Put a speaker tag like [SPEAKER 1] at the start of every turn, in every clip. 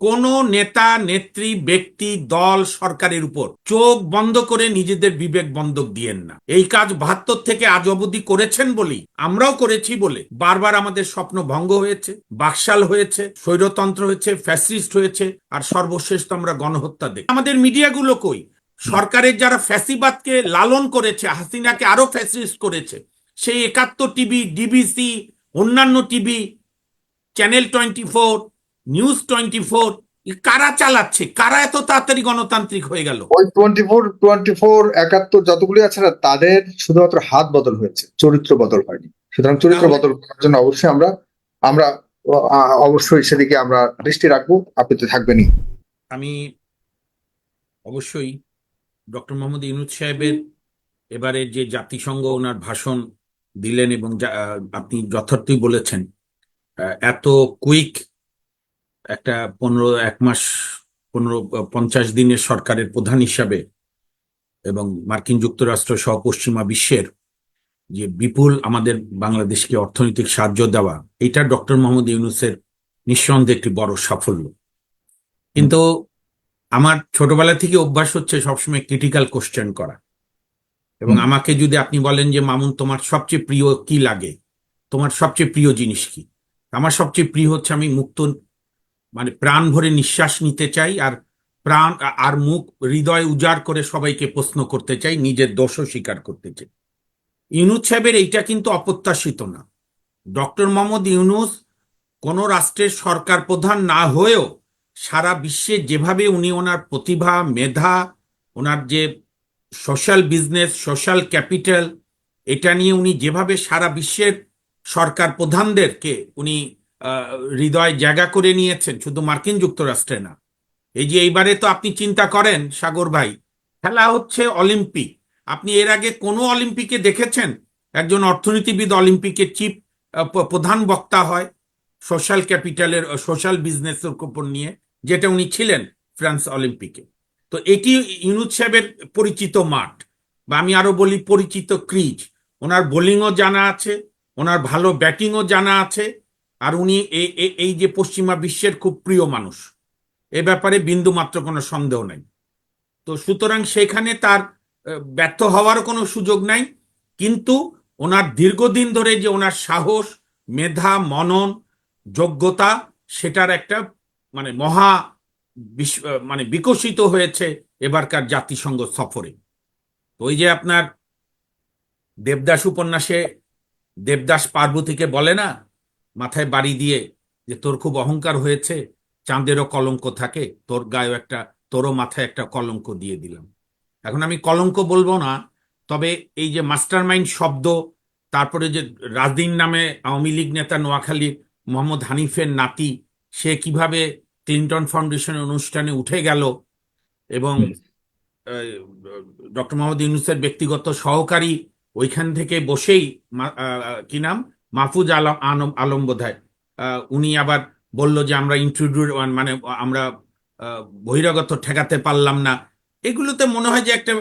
[SPEAKER 1] কোন নেতা, নেত্রী, ব্যক্তি, দল, সরকারের উপর চোখ বন্ধ করে নিজেদের বিবেক বন্ধক দিয়েন না। এই কাজ বাহাত্তর থেকে আজ অবধি করেছেন বলেই আমরাও করেছি বলে বারবার আমাদের স্বপ্ন ভঙ্গ হয়েছে, বাকশাল হয়েছে, স্বৈরতন্ত্র হয়েছে, ফ্যাসিস্ট হয়েছে, আর সর্বশেষ তো আমরা গণহত্যা দেখি আমাদের মিডিয়াগুলো কই? সরকারের যারা ফ্যাসিবাদকে লালন করেছে, হাসিনাকে আরও ফ্যাসিস্ট করেছে, সেই একাত্তর টিভি, ডিবিসি, অন্যান্য TV, channel twenty four news twenty four কারা চালাচ্ছে? কারা এত তাড়াতাড়ি গণতান্ত্রিক হয়ে গেল?
[SPEAKER 2] ওই টোয়েন্টি ফোর টোয়েন্টি ফোর একাত্তর যতগুলি আছে না তাদের শুধুমাত্র হাত বদল হয়েছে চরিত্র বদল হয়নি। সুতরাং চরিত্র বদল করার জন্য অবশ্যই আমরা আমরা অবশ্যই সেদিকে আমরা দৃষ্টি রাখব আপনি তো থাকবেনই।
[SPEAKER 1] আমি অবশ্যই ডক্টর মোহাম্মদ ইউনুস সাহেবের এবারে যে জাতিসংঘ ওনার ভাষণ দিলেন এবং আপনি যথার্থই বলেছেন এত কুইক একটা পনেরো এক মাস পনেরো পঞ্চাশ দিনের সরকারের প্রধান হিসাবে এবং মার্কিন যুক্তরাষ্ট্র সহ পশ্চিমা বিশ্বের যে বিপুল আমাদের বাংলাদেশকে অর্থনৈতিক সাহায্য দেওয়া এটা ডক্টর মোহাম্মদ ইউনুসের নিঃসন্দেহে একটি বড় সাফল্য। কিন্তু আমার ছোটবেলা থেকে অভ্যাস হচ্ছে সবসময় ক্রিটিক্যাল কোশ্চেন করা। এবং আমাকে যদি আপনি বলেন যে মামুন তোমার সবচেয়ে প্রিয় কি লাগে? তোমার সবচেয়ে প্রিয় জিনিস কি? আমার সবচেয়ে প্রিয় হচ্ছে আমি মুক্ত মানে প্রাণ ভরে নিঃশ্বাস নিতে চাই আর প্রাণ, আর মুখ হৃদয় উজাড় করে সবাইকে প্রশ্ন করতে চাই, নিজের দোষও স্বীকার করতে চাই। ইউনুস সাহেবের এইটা কিন্তু অপ্রত্যাশিত না। ডক্টর মোহাম্মদ ইউনুস কোন রাষ্ট্রের সরকার প্রধান না হয়েও সারা বিশ্বে যেভাবে উনি ওনার প্রতিভা, মেধা, ওনার যে সোশ্যাল বিজনেস, সোশ্যাল ক্যাপিটাল, এটা নিয়ে উনি যেভাবে সারা বিশ্বের সরকার প্রধানদেরকে উনি হৃদয় জায়গা করে নিয়েছেন, শুধু মার্কিন যুক্তরাষ্ট্রে না। এই যে এইবারে তো আপনি চিন্তা করেন, সাগর ভাই, খেলা হচ্ছে অলিম্পিক। আপনি এর আগে কোনো অলিম্পিকে দেখেছেন? একজন অর্থনীতিবিদ অলিম্পিকের চিফ প্রধান বক্তা হয় সোশ্যাল ক্যাপিটালের সোশ্যাল বিজনেসের উপর নিয়ে, যেটা উনি ছিলেন ফ্রান্স অলিম্পিকে। তো এটি ইউনুস সাহেবের পরিচিত মাঠ, বা আমি আরও বলি পরিচিত ক্রিজ। ওনার বোলিংও জানা আছে, ওনার ভালো ব্যাটিংও জানা আছে আর উনি এই যে পশ্চিমা বিশ্বের খুব প্রিয় মানুষ, এ ব্যাপারে বিন্দু মাত্র কোনো সন্দেহ নেই। তো সুতরাং সেখানে তার ব্যর্থ হওয়ারও কোনো সুযোগ নাই, কিন্তু ওনার দীর্ঘদিন ধরে যে ওনার সাহস, মেধা, মনন, যোগ্যতা, সেটার একটা মানে মহা মানে বিকশিত হয়েছে এবারকার জাতিসংঘ সফরে। তো ওই যে আপনার দেবদাস উপন্যাসে দেবদাস পার্বতীকে বলে না মাথায় বাড়ি দিয়ে যে তোর খুব অহংকার হয়েছে চাঁদেরও কলঙ্ক থাকে তোর গায়েও একটা তোরও মাথায় একটা কলঙ্ক দিয়ে দিলাম। এখন আমি কলঙ্ক বলব না তবে এই যে মাস্টার মাইন্ড শব্দ তারপরে যে রাজদিন নামে আওয়ামী লীগ নেতা নোয়াখালী মোহাম্মদ হানিফের নাতি সে কীভাবে ক্লিন্টন ফাউন্ডেশনের অনুষ্ঠানে উঠে গেল এবং ডক্টর মোহাম্মদ ইউনুসের ব্যক্তিগত সহকারী ওইখান থেকে বসেই কি নাম? মাহফুজ আলম আনম আলম আহ, উনি আবার বলল যে আমরা ইন্ট্রোডিউ মানে আমরা বহিরাগত ঠেকাতে পারলাম না। এগুলোতে মনে হয় যে একটা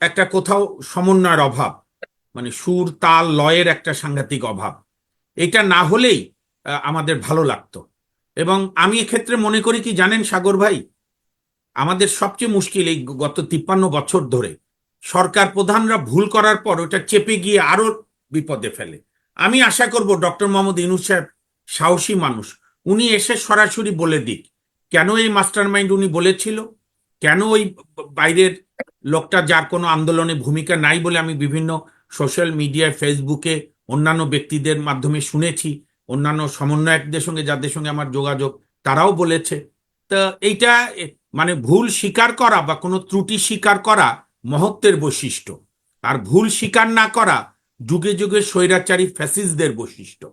[SPEAKER 1] একটা কোথাও সমন্বয়ের অভাব। মানে সুর তাল লয়ের একটা সাংঘাতিক অভাব। এটা না হলেই আমাদের ভালো লাগতো। এবং আমি এক্ষেত্রে মনে করি কি জানেন সাগর ভাই? আমাদের সবচেয়ে মুশকিল এই গত তিপ্পান্ন বছর ধরে সরকার প্রধানরা ভুল করার পর ওটা চেপে গিয়ে আরও বিপদে ফেলে। আমি আশা করব ডক্টর মোহাম্মদ ইনুস সাহেব সাহসী মানুষ। উনি এসে সরাসরি বলে দিক। কেন এই মাস্টার মাইন্ড উনি বলেছিল? কেন ওই বাইরের লোকটা যার কোনো আন্দোলনে ভূমিকা নাই বলে আমি বিভিন্ন সোশ্যাল মিডিয়ায়, ফেসবুকে অন্যান্য ব্যক্তিদের মাধ্যমে শুনেছি, অন্যান্য সমন্বয়কদের সঙ্গে, যাদের সঙ্গে আমার যোগাযোগ, তারাও বলেছে। তা এইটা মানে ভুল স্বীকার করা বা কোনো ত্রুটি স্বীকার করা মহত্বের বৈশিষ্ট্য। আর ভুল স্বীকার না করা যুগে যুগে স্বৈরাচারী ফ্যাসিস্টদের বৈশিষ্ট্য।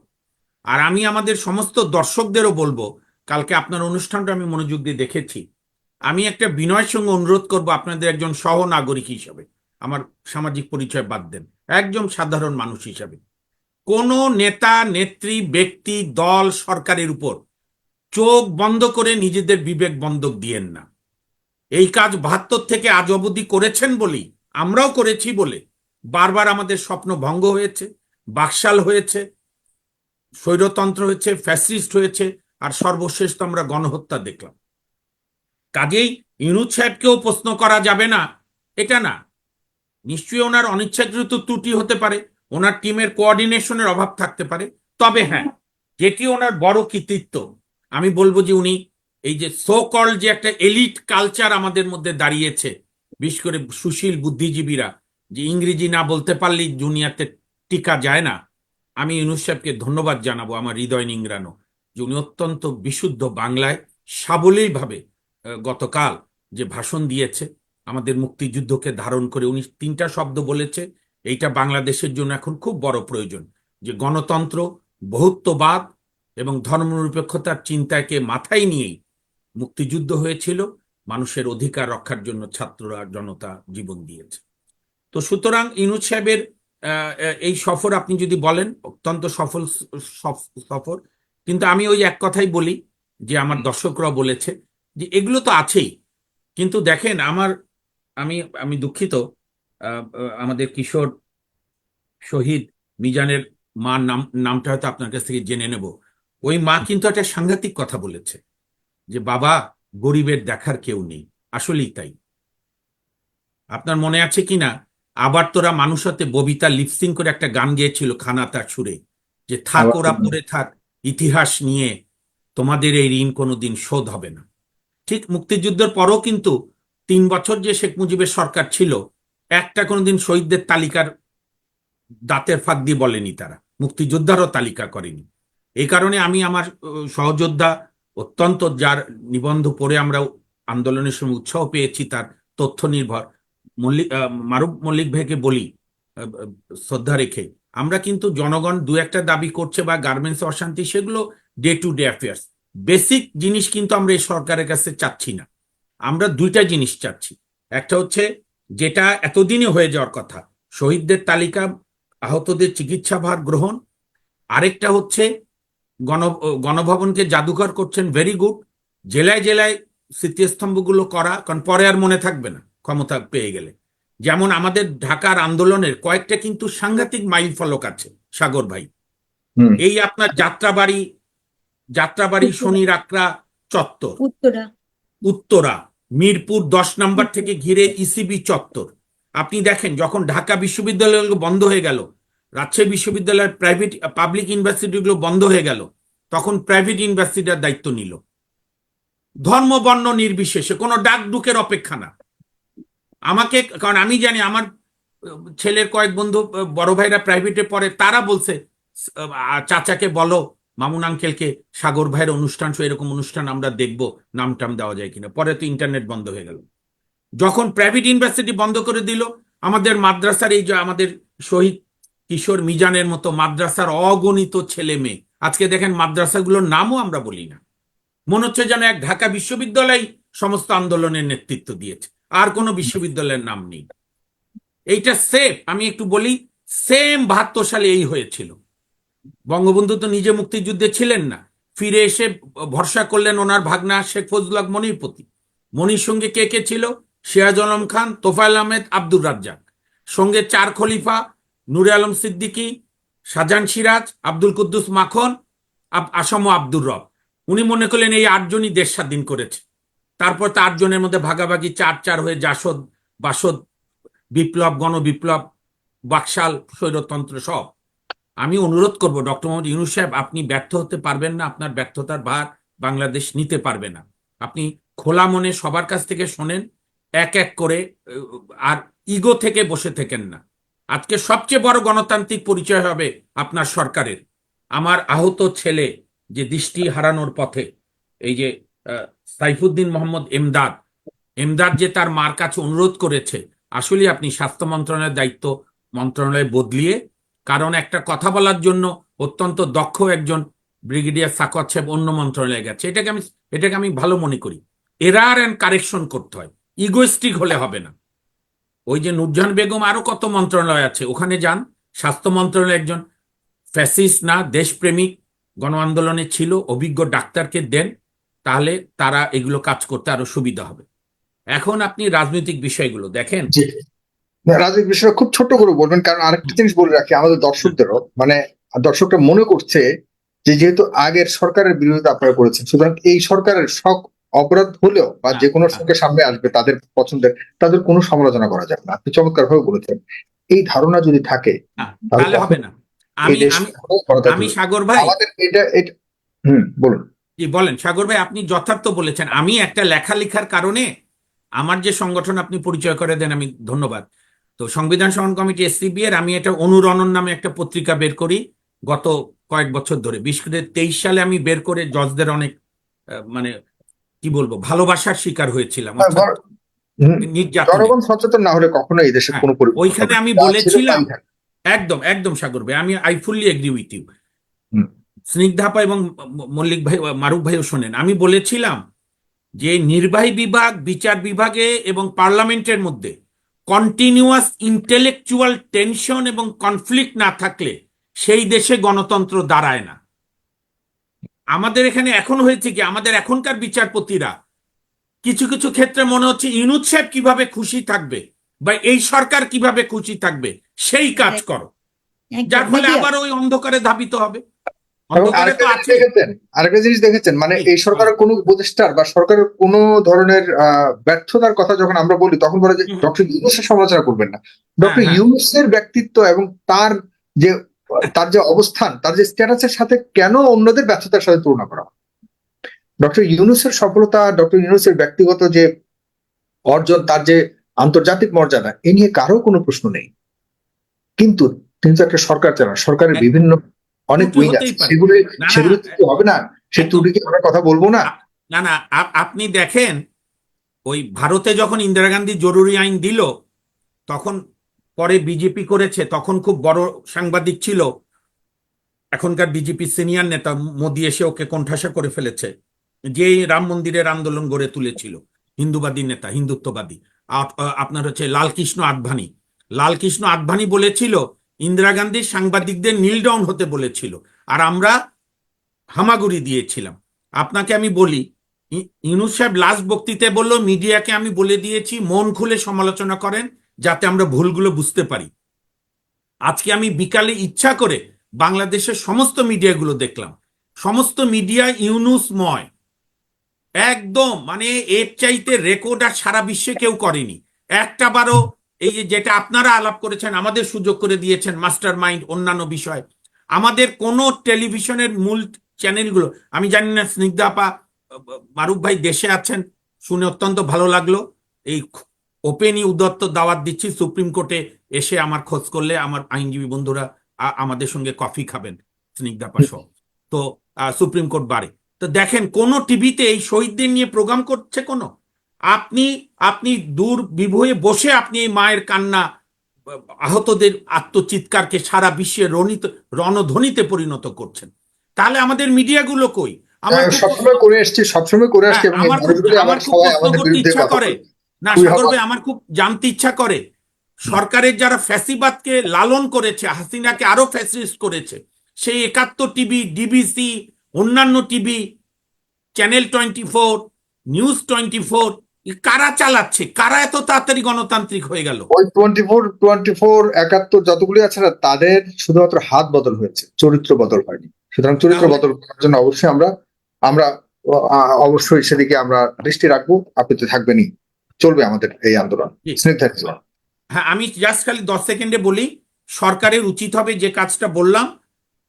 [SPEAKER 1] আর আমি আমাদের সমস্ত দর্শকদেরও বলব, কালকে আপনার অনুষ্ঠানটা আমি মনোযোগ দিয়ে দেখেছি। আমি একটা বিনয়ের সঙ্গে অনুরোধ করব আপনাদের একজন সহনাগরিক হিসাবে। আমার সামাজিক পরিচয় বাদ দেন, একজন সাধারণ মানুষ হিসাবে। কোন নেতা, নেত্রী, ব্যক্তি, দল, সরকারের উপর চোখ বন্ধ করে নিজেদের বিবেক বন্ধক দিয়েন না। এই কাজ বাহাত্তর থেকে আজ অবধি করেছেন বলেই, আমরাও করেছি বলে বারবার আমাদের স্বপ্ন ভঙ্গ হয়েছে, বাকশাল হয়েছে, স্বৈরতন্ত্র হয়েছে, ফ্যাসিস্ট হয়েছে, আর সর্বশেষ তো আমরা গণহত্যা দেখলাম। কাজেই ইউনুস সাহেবকেও প্রশ্ন করা যাবে না, এটা না। নিশ্চয়ই ওনার অনিচ্ছাকৃত ত্রুটি হতে পারে, ওনার টিমের কোঅর্ডিনেশনের অভাব থাকতে পারে, তবে হ্যাঁ যেটি ওনার বড় কৃতিত্ব, আমি বলব যে উনি এই যে সো কল যে একটা এলিট কালচার আমাদের মধ্যে দাঁড়িয়েছে, বিশেষ করে সুশীল বুদ্ধিজীবীরা যে ইংরেজি না বলতে পারলেই দুনিয়াতে টিকা যায় না। আমি ইউনুস সাহেবকে ধন্যবাদ জানাব, আমার হৃদয় নিংড়ানো, যে উনি অত্যন্ত বিশুদ্ধ বাংলায় সাবলীলভাবে গতকাল যে ভাষণ দিয়েছে, আমাদের মুক্তিযুদ্ধকে ধারণ করে উনি তিনটা শব্দ বলেছে। এইটা বাংলাদেশের জন্য এখন খুব বড় প্রয়োজন, যে গণতন্ত্র, বহুত্ববাদ এবং ধর্মনিরপেক্ষতার চিন্তাকে মাথায় নিয়েই মুক্তিযুদ্ধ হয়েছিল, মানুষের অধিকার রক্ষার জন্য ছাত্ররা, জনতা জীবন দিয়েছে। তো সুতরাং ইনুজ সাহেবের এই সফর আপনি যদি বলেন, অত্যন্ত সফল, সফ- সফর। কিন্তু আমি ওই এক কথাই বলি, যে আমার দর্শকরা বলেছে, যে এগুলো তো আছেই। কিন্তু দেখেন, আমার, আমি আমি দুঃখিত আমাদের কিশোর শহীদ মিজানের মার নাম, নামটা হয়তো আপনার কাছ থেকে জেনে নেব। ওই মা কিন্তু একটা সাংঘাতিক কথা বলেছে, যে বাবা, গরিবের দেখার কেউ নেই। আসলেই তাই। আপনার মনে আছে কিনা? আবার তোরা মানুষ হাতে ববিতা লিপসিং করে একটা গান গেয়েছিল খানাতা সুরে যে থাক ওরা পড়ে থাক ইতিহাস নিয়ে তোমাদের এই ঋণ কোনোদিন শোধ হবে না। ঠিক মুক্তিযুদ্ধের পরও কিন্তু তিন বছর যে শেখ মুজিবের সরকার ছিল একটা কোনোদিন শহীদদের তালিকার দাঁতের ফাঁক দিয়ে বলেনি তারা মুক্তিযোদ্ধারও তালিকা করেনি। এই কারণে আমি আমার সহযোদ্ধা অত্যন্ত যার নিবন্ধ পড়ে আমরা আন্দোলনের সময় উৎসাহ পেয়েছি তার তথ্য নির্ভর। মল্লিক মারুফ মল্লিক ভাইকে বলি শ্রদ্ধা রেখে। আমরা কিন্তু জনগণ দু একটা দাবি করছে বা গার্মেন্টস অশান্তি, সেগুলো day to day affairs basic জিনিস কিন্তু আমরা এই সরকারের কাছে চাচ্ছি না। আমরা দুইটা জিনিস চাচ্ছি। একটা হচ্ছে যেটা এতদিনে হয়ে যাওয়ার কথা, শহীদদের তালিকা, আহতদের চিকিৎসা ভার গ্রহণ। আরেকটা হচ্ছে গণ, গণভবনকে জাদুঘর করছেন ভেরি গুড জেলায় জেলায় স্মৃতিস্তম্ভগুলো করা, কারণ পরে আর মনে থাকবে না। ক্ষমতা পেয়ে গেলে। যেমন আমাদের ঢাকার আন্দোলনের কয়েকটা কিন্তু সাংঘাতিক মাইল ফলক আছে সাগর ভাই। এই আপনার যাত্রাবাড়ি যাত্রাবাড়ি শনির আকরা চত্বর।
[SPEAKER 3] উত্তরা।
[SPEAKER 1] উত্তরা মিরপুর দশ নম্বর থেকে ঘিরে ইসিবি চত্বর। আপনি দেখেন যখন ঢাকা বিশ্ববিদ্যালয়গুলো বন্ধ হয়ে গেল রাজশাহী বিশ্ববিদ্যালয়ের প্রাইভেট পাবলিক ইউনিভার্সিটিগুলো বন্ধ হয়ে গেল তখন প্রাইভেট ইউনিভার্সিটির দায়িত্ব নিল। ধর্ম বর্ণ নির্বিশেষে কোনো ডাক ডুকের অপেক্ষা না। আমাকে, কারণ আমি জানি আমার ছেলের কয়েক বন্ধু, বড় ভাইরা প্রাইভেটে পড়ে, তারা বলছে চাচাকে বলো, মামুন আঙ্কেলকে সাগর ভাইয়ের অনুষ্ঠান এরকম অনুষ্ঠান আমরা দেখব নাম টাম দেওয়া যায় কিনা। পরে তো ইন্টারনেট বন্ধ হয়ে গেল। যখন প্রাইভেট ইউনিভার্সিটি বন্ধ করে দিল, আমাদের মাদ্রাসার এই যে আমাদের শহীদ কিশোর মিজানের মতো মাদ্রাসার অগণিত ছেলে মেয়ে, আজকে দেখেন মাদ্রাসাগুলোর নামও আমরা বলি না। মনে হচ্ছে যেন এক ঢাকা বিশ্ববিদ্যালয় সমস্ত আন্দোলনের নেতৃত্ব দিয়েছে। আর কোনো বিশ্ববিদ্যালয়ের নাম নেই। এইটা সেফ আমি একটু বলি সেম বাহাত্তর সালে এই হয়েছিল। বঙ্গবন্ধু তো নিজে মুক্তিযুদ্ধে ছিলেন না। ফিরে এসে ভরসা করলেন ওনার ভাগনা শেখ ফজলুল হক মনির প্রতি। মনির সঙ্গে কে কে ছিল? সিরাজ আলম খান, তোফায়েল আহমেদ, আব্দুর রাজ্জাক। সঙ্গে চার খলিফা, নূরে আলম সিদ্দিকী, শাহজাহান সিরাজ, আব্দুল কুদ্দুস মাখন আসম আব্দুর রব। উনি মনে করলেন এই আটজনই দেশ স্বাধীন করেছে। তারপর তো আটজনের মধ্যে ভাগাভাগি চার চার হয়ে জাসদ, বাসদ, বিপ্লব, গণবিপ্লব, বাকশাল, স্বৈরতন্ত্র সব। আমি অনুরোধ করব, ডক্টর মোহাম্মদ ইউনুস সাহেব, আপনি ব্যর্থ হতে পারবেন না, আপনার ব্যর্থতার ভার বাংলাদেশ নিতে পারবে না। আপনি খোলা মনে সবার কাছ থেকে শোনেন, এক এক করে আর ইগো থেকে বসে থেকেন না। আজকে সবচেয়ে বড় গণতান্ত্রিক পরিচয় হবে আপনার সরকারের। আমার আহত ছেলে যে দৃষ্টি হারানোর পথে, এই যে সাইফুদ্দিন মোহাম্মদ এমদাদ। এমদাদ যে তার মার কাছে অনুরোধ করেছে আসলে আপনি স্বাস্থ্য মন্ত্রণালয়ের দায়িত্ব মন্ত্রণালয় বদলিয়ে, কারণ একটা কথা বলার জন্য অত্যন্ত দক্ষ একজন ব্রিগেডিয়ার সাকত সাহেব অন্য মন্ত্রণালয়ে গেছে। এটাকে আমি এটাকে আমি ভালো মনে করি। এরার অ্যান্ড কারেকশন করতে হয়। ইগোস্টিক হলে হবে না। ওই যে নুরজাহান বেগম আরও কত মন্ত্রণালয় আছে, ওখানে যান। স্বাস্থ্য মন্ত্রণালয় একজন ফ্যাসিস্ট না, দেশপ্রেমিক গণ আন্দোলনে ছিল, অভিজ্ঞ ডাক্তারকে দেন। তাহলে তারা এগুলো কাজ করতে আরও সুবিধা হবে। এখন আপনি রাজনৈতিক বিষয়গুলো দেখেন।
[SPEAKER 2] রাজনৈতিক বিষয় খুব ছোট করে বলবেন কারণ আরেকটা জিনিস বলে রাখি আমাদের দর্শকদেরও। মানে দর্শকরা মনে করছে যে যেহেতু আগের সরকারের বিরোধিতা আপনারা করেছেন সুতরাং এই সরকারের সব অপরাধ হলেও বা
[SPEAKER 1] হ্যাঁ,
[SPEAKER 2] যে কোনো। সঙ্গে সামনে আসবে তাদের পছন্দের তাদের কোনো সমালোচনা করা যাবে না। আপনি চমৎকার ভাবে বলেছেন। এই ধারণা যদি থাকে তাহলে
[SPEAKER 1] হবে না। আমি। সাগর ভাই
[SPEAKER 2] আমাদের এটা হুম বলুন।
[SPEAKER 1] জি বলেন সাগর ভাই আপনি যথার্থ বলেছেন। আমি একটা লেখালেখার কারণে আমার যে সংগঠন আপনি পরিচয় করে দেন আমি ধন্যবাদ। তো সংবিধান সংগ্রহ কমিটি এসসিবি এর আমি একটা অনুরণন নামে একটা পত্রিকা বের করি গত কয়েক বছর ধরে। বিশেষ করে তেইশ সালে আমি বের করে জজদের অনেক মানে কি বলব ভালোবাসার শিকার হয়েছিলাম।
[SPEAKER 2] হ্যাঁ, জনগণ সচেতন না হলে কখনো এই দেশে
[SPEAKER 1] হ্যাঁ,
[SPEAKER 2] কোনো
[SPEAKER 1] ওইখানে আমি বলেছিলাম একদম একদম সাগর ভাই আমি I fully agree with you. স্নিগ্ধাপা এবং মল্লিক ভাই মারুফ ভাইও শোনেন। আমি বলেছিলাম যে নির্বাহী বিভাগ বিচার বিভাগে এবং পার্লামেন্টের মধ্যে কন্টিনিউয়াস ইন্টেলেকচুয়াল টেনশন এবং কনফ্লিক্ট না থাকলে সেই দেশে গণতন্ত্র দাঁড়ায় না। আমাদের এখানে এখন হয়েছে কি আমাদের এখনকার বিচারপতিরা কিছু কিছু ক্ষেত্রে মনে হচ্ছে ইউনুস সাহেব কীভাবে খুশি থাকবে বা এই সরকার কীভাবে খুশি থাকবে সেই কাজ করো। যার ফলে আবার ওই অন্ধকারে ধাবিত হবে।
[SPEAKER 2] আরেকটা জিনিস দেখেছেন আরেকটা জিনিস দেখেছেন মানে এই সরকারের কোনো উপদেষ্টার বা সরকারের কোনো ধরনের ব্যর্থতার কথা যখন আমরা বলি তখন বলে যে। ডক্টর ইউনুসের সমালোচনা করবেন না। ডক্টর
[SPEAKER 1] হ্যাঁ।
[SPEAKER 2] ইউনুসের ব্যক্তিত্ব এবং তার যে তার যে অবস্থান তার যে স্ট্যাটাসের সাথে কেন অন্যদের ব্যর্থতার সাথে তুলনা করা হয়? ডক্টর ইউনুসের সফলতা ডক্টর ইউনুসের ব্যক্তিগত যে অর্জন তার যে আন্তর্জাতিক মর্যাদা এ নিয়ে কারও কোনো প্রশ্ন নেই। কিন্তু তিনি তো একটা সরকার চালান সরকারের বিভিন্ন অনেক উইং আছে। সেগুলো
[SPEAKER 1] না, না,
[SPEAKER 2] সেগুলো ত্রুটি হবে না। ত্রুটিকে আমরা কথা বলব না।
[SPEAKER 1] না না আপনি দেখেন ওই ভারতে যখন ইন্দিরা গান্ধী জরুরি আইন দিল তখন পরে বিজেপি করেছে তখন খুব বড় সাংবাদিক ছিল। এখনকার বিজেপি সিনিয়র নেতা মোদি এসে ওকে কোণঠাসা করে ফেলেছে। যে রাম মন্দিরের আন্দোলন গড়ে তুলেছিল হিন্দুবাদী নেতা হিন্দুত্ববাদী। আপ- আপনার হচ্ছে লালকৃষ্ণ আডভানি। লালকৃষ্ণ আডভানি বলেছিল ইন্দিরা গান্ধী সাংবাদিকদের নীল ডাউন হতে বলেছিল। আর আমরা হামাগুড়ি দিয়েছিলাম। আপনাকে আমি বলি ইউনুস সাহেব লাস্ট বক্তৃতায় বলল, মিডিয়াকে আমি বলে দিয়েছি, মন খুলে সমালোচনা করেন, যাতে আমরা ভুলগুলো বুঝতে পারি। আজকে আমি বিকালে ইচ্ছা করে বাংলাদেশের সমস্ত মিডিয়াগুলো দেখলাম। সমস্ত মিডিয়া ইউনুসময় একদম মানে এর চাইতে রেকর্ড আর সারা বিশ্বে কেউ করেনি। একটা বারও এই যে যেটা আপনারা আলাপ করেছেন, আমাদের সুযোগ করে দিয়েছেন মাস্টার মাইন্ড অন্যান্য বিষয়। আমাদের কোন টেলিভিশনের মূল চ্যানেলগুলো, আমি জানি না স্নিগ্ধা আপা, মারুফ ভাই দেশে আছেন, শুনে অত্যন্ত ভালো লাগল। এই ওপেনই উদত্ত দাওয়াত দিচ্ছি, সুপ্রিম কোর্টে এসে আমার খোঁজ করলে আমার আইনজীবী বন্ধুরা আমাদের সঙ্গে কফি খাবেন, স্নিগ্ধা আপা সহ। তো সুপ্রিম কোর্ট বারে। তো দেখেন, কোন টিভিতে এই শহীদদের নিয়ে প্রোগ্রাম করছে কোনো? আপনি আপনি দূর বিভয়ে বসে আপনি এই মায়ের কান্না আহ, আহতদের আত্মচিৎকারকে সারা বিশ্বে রণিত রণধ্বনিতে পরিণত করছেন। তাহলে আমাদের মিডিয়াগুলো কই? আমার খুব-
[SPEAKER 2] সবসময় করে এসছি সবসময় করে আসছি
[SPEAKER 1] হ্যাঁ, আমার খুব প্রশ্ন করতে ইচ্ছা করে। না
[SPEAKER 2] খুবই
[SPEAKER 1] সাগর ভাই
[SPEAKER 2] হতাশ।
[SPEAKER 1] আমার খুব জানতে ইচ্ছা করে। সরকারের যারা ফ্যাসিবাদকে লালন করেছে হাসিনাকে আরও ফ্যাসিস্ট করেছে সেই একাত্তর টিভি ডিবিসি অন্যান্য TV channel twenty four news twenty four কারা চালাচ্ছে? কারা এত তাড়াতাড়ি গণতান্ত্রিক হয়ে গেল?
[SPEAKER 2] ওই টোয়েন্টি ফোর টোয়েন্টি ফোর একাত্তর যতগুলি আছে না তাদের শুধুমাত্র হাত বদল হয়েছে চরিত্র বদল হয়নি। সুতরাং চরিত্র বদল করার জন্য অবশ্যই আমরা আমরা অবশ্যই সেদিকে আমরা দৃষ্টি রাখব আপনি তো থাকবেনই। চলবে আমাদের এই আন্দোলন।
[SPEAKER 1] হ্যাঁ আমি জাস্ট খালি দশ সেকেন্ডে বলি সরকারের উচিত হবে যে কাজটা বললাম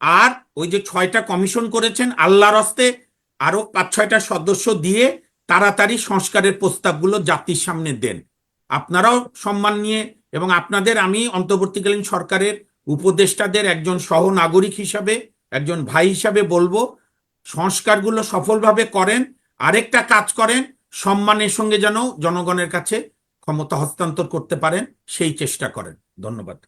[SPEAKER 1] আর ওই যে ছয়টা কমিশন করেছেন আল্লাহর হস্তে আরও পাঁচ ছয়টা সদস্য দিয়ে তাড়াতাড়ি সংস্কারের প্রস্তাবগুলো জাতির সামনে দেন। আপনারাও সম্মান নিয়ে এবং আপনাদের আমি অন্তর্বর্তীকালীন সরকারের উপদেষ্টাদের একজন সহ নাগরিক হিসাবে, একজন ভাই হিসাবে বলব, সংস্কারগুলো সফলভাবে করেন, আরেকটা কাজ করেন, সম্মানের সঙ্গে যেন জনগণের কাছে ক্ষমতা হস্তান্তর করতে পারেন, সেই চেষ্টা করেন। ধন্যবাদ।